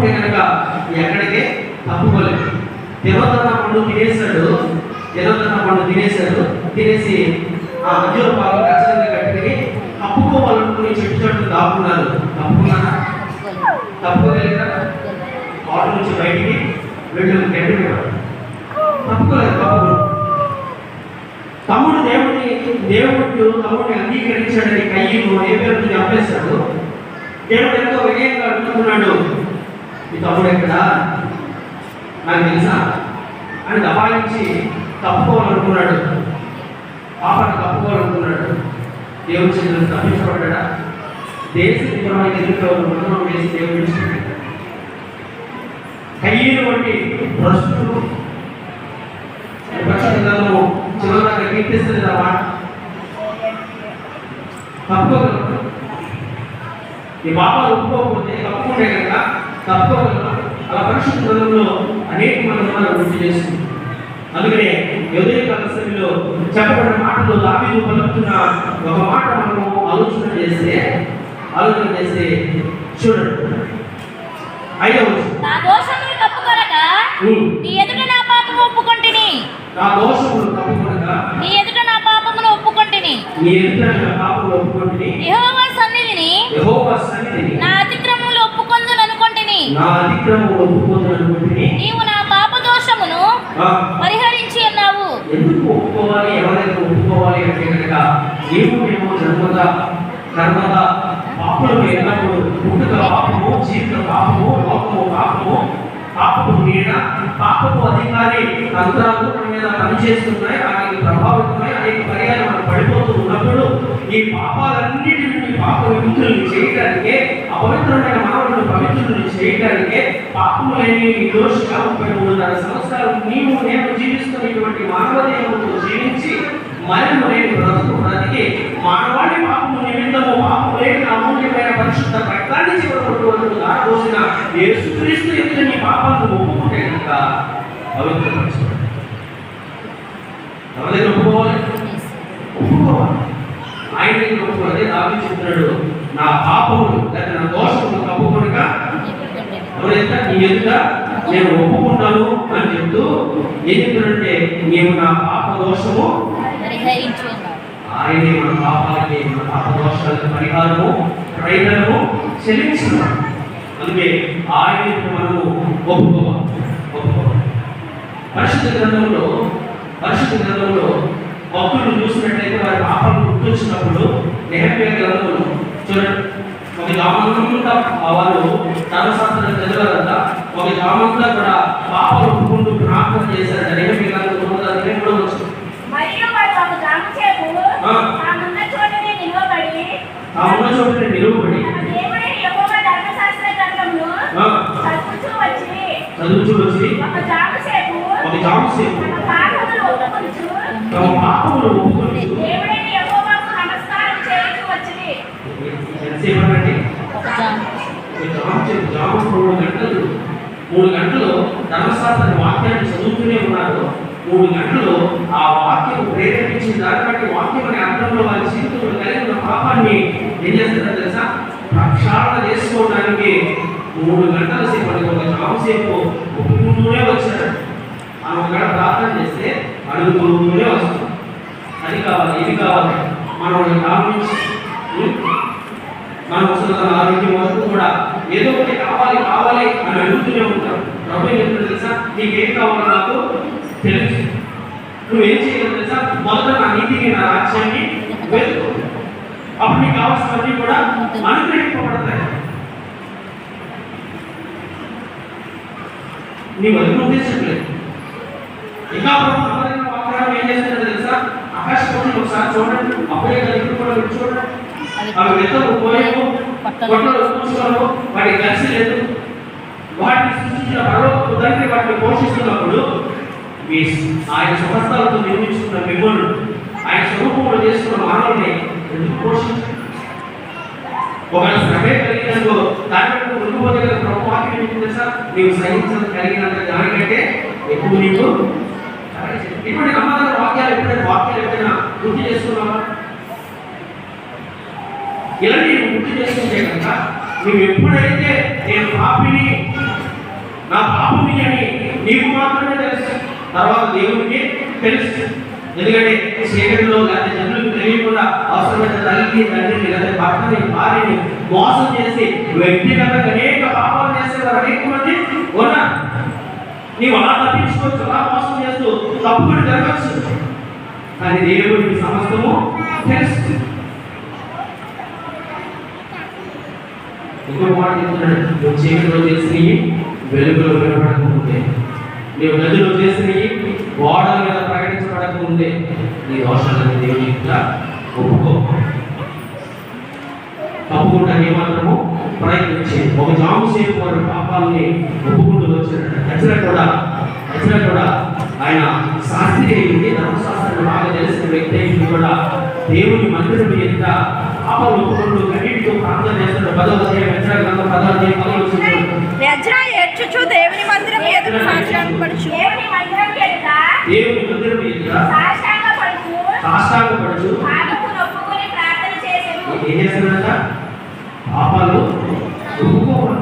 ఉంటే కనుక ఎక్కడికే తప్పుకోలేదు. దేవతన్న పండు తినేశాడు దేవతన్న పండు తినేశాడు తినేసి ఆ మధ్యలో పాలు ఖచ్చితంగా కట్టుకుని తప్పుకోవాలనుకుని చెట్టు చెట్టు దాక్కున్నారు. తప్పుకున్నారా తప్పుకోగలిగినా ఆటో నుంచి బయటికి వీళ్ళు గడ్డి తప్పుకోలేదు తప్పుకోలేదు తమ్ముడు దేవుడిని దేవుడు తమ్ముడిని అంగీకరించాడని కయ్యను ఏ పేరు చంపేశాడు? దేవుడు ఎంతో వినయంగా అడుగుతున్నాడు. మీ తమ్ముడు ఎక్కడా? నాకు తెలుసా? అని దబాయించి తప్పుకోవాలనుకున్నాడు. పాపను తప్పుకోవాలనుకున్నాడు. దేవుడు చేతులు తప్పించబడ్డా దేశ విధమైన ఎదురు మరణం వేసి దేవుడు కయ్యను వంటి ప్రస్తుతం పరిశుద్ధము చివరి కీర్తిస్తుంది ఆ తప్పుకోగలరు ఈ పాపాలు ఒప్పుకోకపోతే తప్పుకుంటే కనుక తప్పుకోగలరు అలా పరిశుద్ధ గ్రంథంలో అనేక మంది మనం గుర్తు చేస్తుంది. అందుకనే ఉదయ కాల సమయంలో చెప్పబడిన మాటలు దావీదు పలుకుతున్న ఒక మాట మనము ఆలోచన చేస్తే ఆలోచన చేస్తే చూడండి. ఐదవ. నా దోషములు కప్పుకొనక ఉమ్. నీ ఎదుట నా పాపము ఒప్పుకొంటిని. నా దోషములు నీ ఎదుట నా పాపమును ఒప్పుకొంటిని. నీ ఎదుట నా పాపలు ఒప్పుకొని యెహోవా సన్నిధిని యెహోవా సన్నిధిని నా అతిక్రమములు ఒప్పుకొందును అనుకొంటిని నా అతిక్రమం ఒప్పుకోదనుకుంటుని నీవు నా పాప దోషమును పరిహరించి ఉన్నావు. ఎందుకు ఒప్పుకోవాలి? ఎవరైనా ఒప్పుకోవాలి అంటే కనుక నీవు మేము జన్మద కర్మద పాపలు ఎన్నప్పుడు పుట్టుక పాపము జీవిత పాపము లోకము పాపము పాపపు నీడ పాపపు అధికారి తంత్రాలు మన మీద పనిచేస్తున్నాయి అనేక ప్రభావితమై అనేక పర్యాలు మనం పడిపోతూ ఉన్నప్పుడు ఈ పాపాలన్నిటిని పాప విముక్తుల్ని చేయడానికే అపవిత్రమైన మానవులను చేయడానికే పాపము లేని నిర్దోషిగా దోషిగా ముప్పై మూడున్నర సంవత్సరాలు నీవు నేను జీవిస్తున్నటువంటి మానవదేహంతో జీవించి మరణము లేని బ్రతుకు బ్రతికి మానవాడి పాపము నిమిత్తము పాపము లేని అమూల్యమైన పరిశుద్ధ రక్తాన్ని చివరి వరకు దారబోసిన యేసుక్రీస్తు ఎదుట నీ పాపాలను ఒప్పుకుంటే కనుక పవిత్రపరచబడి ఎవరి దగ్గర ఒప్పుకోవాలి ఒప్పుకోవాలి ఆయన దగ్గర ఒప్పుకోవాలి దావి చెప్తున్నాడు నా పాపములు లేదా నా దోషములు తప్పుకొనక ఎవరైతే నీ ఎదుట నేను ఒప్పుకుంటాను అని చెప్తూ ఏం చెప్తున్నాడంటే నీవు నా పాప దోషము ఆయనే మన పాపాలకి మన పాప దోషాలకు పరిహారము ప్రయోజనము చెల్లించున్నాడు అందుకే ఆయన మనము ఒప్పుకోవాలి ఒప్పుకోవాలి. పరిశుద్ధ గ్రంథంలో పరిశుద్ధ గ్రంథంలో భక్తులు చూసినట్లయితే వారి పాపాలు గుర్తొచ్చినప్పుడు నెహమ్య గ్రంథంలో చూడండి ఒక గ్రామంతా వాళ్ళు ధర్మశాస్త్రం చదివారంతా ఒక గ్రామంతా కూడా పాపాలు ఒప్పుకుంటూ ప్రార్థన చేశారు నెహమ్య గ్రంథంలో అది కూడా వచ్చింది మరియు వాడు ఒక జామచేపు ఆ. తామున్న చోటనే నిలవబడి ఆ ఉన్న చోట నిలువబడి తన దేవుడైన యెహోవా ధర్మశాస్త్ర గ్రంథమును ఆ, చదువుతూ వచ్చి చదువుతూ వచ్చి ఒక ఒప్పుకొనుచు. తమ పాపములు ఒప్పుకొని జామ మూడు గంటలు మూడు గంటలు ధర్మశాస్త్ర వాక్యాన్ని చదువుతూనే ఉన్నారు. మూడు గంటలు ఆ వాక్యం ప్రేరేపించిన దాన్ని బట్టి వాక్యం అనే అర్థంలో వారి జీవితంలో కలిగి ఉన్న పాపాన్ని ఏం చేస్తారో తెలుసా ప్రక్షాళన చేసుకోవడానికి మూడు గంటల సేపు అంటే ఒక జామసేపు ఒప్పుకుంటూనే వచ్చాడు మనం ఒకవేళ ప్రార్థన చేస్తే అడుగుతూనే వస్తాం అది కావాలి ఇది మనల్ని మనం ఆలోచించి ఉం? మనం అసలు తన ఆరోగ్యం వరకు కూడా ఏదో ఒకటి కావాలి కావాలి అని అడుగుతూనే ఉంటాం ప్రభు చెప్తుంది తెలుసా? నీకేం కావాలో నాకు తెలుసు. నువ్వేం చేయగలవు తెలుసా? మొదట నా నీతిని నా రాజ్యాన్ని వెతుకు. అప్పుడు నీకు కావాల్సినవన్నీ కూడా అనుగ్రహింపబడతాయి నీ వదిలిన ఉద్దేశం లేదు. ఇంకా ప్రభు వాగ్దానం ఏం చేస్తారో? ఆకాశ ఒకసారి చూడండి అప్పుడే కలిగి కూడా చూడండి. అవి పోయేవు కొట్టలు వాటి కలిసి లేదు. వాటిని సృష్టించిన పరలోకపు తండ్రి వాటిని పోషిస్తున్నప్పుడు మీ ఆయన స్వహస్తాలతో నిర్మించుకున్న మిమ్మల్ని ఆయన స్వరూపంలో చేసుకున్న మానవుని ఎందుకు పోషించారు? ఒకవేళ శ్రమే కలిగినందుకు దాని మృదుపోతే ప్రభు వాక్యం తెలుసా? నీవు సహించడం కలిగినంత దానికంటే ఎక్కువ నీకు ఇటువంటి నమ్మకాల వాక్యాలు ఎప్పుడైనా వాక్యాలు ఎప్పుడైనా గుర్తు చేసుకున్నావా? ఇలాంటి నువ్వు గుర్తు చేసుకుంటే కనుక నువ్వు ఎప్పుడైతే నేను పాపిని నా పాపమి అని నీకు మాత్రమే తెలుసు తర్వాత దేవునికి తెలుసు. ఎందుకంటే చీకటిలో లేదా జనులకు తెలియకుండా అవసరమైన తల్లిని తండ్రిని లేదా భర్తని భార్యని మోసం చేసి వ్యక్తిగతంగా అనేక పాపాలు చేసేవారు అనేక మంది ఉన్నారు. నీవు అలా తప్పించుకోవచ్చు అలా మోసం చేస్తూ తప్పులు జరగచ్చు. కానీ దేవుడికి సమస్తము తెలుసు ఇంకో మాట చెప్తున్నాడు. నువ్వు చీకటిలో చేసినవి వెలుగులో వినపడకముందే నీవు నదిలో చేసినవి గోడల మీద ప్రకటించబడకముందే. నీ దోషాలను దేవుని యొక్క ఒప్పుకో. తప్పకుండా ఏమాత్రము? ప్రయత్నించి ఒక జాము సేపు వారి పాపాలని ఒప్పుకుంటూ వచ్చాడు ఎక్కడ కూడా ఎక్కడ కూడా ఆయన శాస్త్రి అయింది ధర్మశాస్త్రాన్ని బాగా తెలిసిన వ్యక్తి అయింది కూడా దేవుని మందిరం ఎంత పాపాలు ఒప్పుకుంటూ కన్నీటితో ప్రార్థన చేస్తాడు పదవ ఎక్కడ గ్రంథం పదవ అధ్యాయం పదవ వచ్చింది యజ్రా ఏడ్చుచు దేవుని మందిరం ఎదురు సాక్షాత్పడుచు దేవుని మందిరం ఎదుట దేవుని మందిరం ఎంత సాష్టాంగపడుచు, సాష్టాంగపడుచు పాపము నొప్పుకొని ప్రార్థన చేసెను. ఏం పాపాలు ఒప్పుకోవాలి